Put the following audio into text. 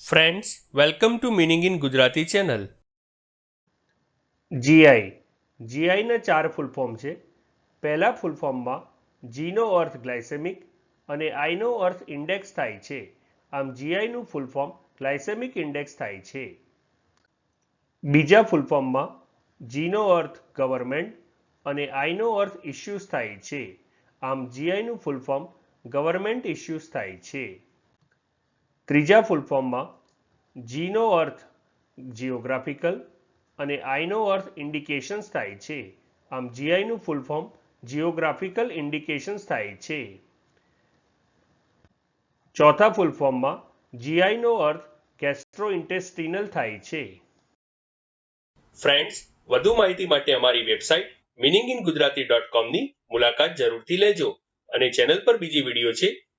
Friends welcome to meaning in Gujarati channel GI જીઆઈના ચાર full form છે. પહેલા ફૂલ ફોર્મમાં જીનો અર્થ ગ્લાયસેમિક અને આઈનો અર્થ ઇન્ડેક્સ થાય છે. આમ જીઆઈનું ફૂલ ફોર્મ ગ્લાયસેમિક ઇન્ડેક્સ થાય છે. બીજા ફૂલ ફોર્મમાં જીનો અર્થ ગવર્મેન્ટ અને આઈનો અર્થ ઇશ્યુઝ થાય છે. આમ જીઆઈનું ફૂલ ફોર્મ ગવર્મેન્ટ ઇશ્યુઝ થાય છે. ત્રીજા ફૂલ ફોર્મમાં જીનો અર્થ જિયોગ્રાફિકલ અને આઈનો અર્થ ઇન્ડિકેશન્સ થાય છે. આમ જીઆઈનું ફૂલ ફોર્મ જિયોગ્રાફિકલ ઇન્ડિકેશન્સ થાય છે. ચોથા ફૂલ ફોર્મમાં જીઆઈનો અર્થ ગેસ્ટ્રોઇન્ટેસ્ટિનલ થાય છે. ફ્રેન્ડ્સ વધુ માહિતી માટે અમારી website meaning in Gujarati dot કોમની મુલાકાત જરૂરથી લેજો અને ચેનલ પર બીજી વીડિયો છે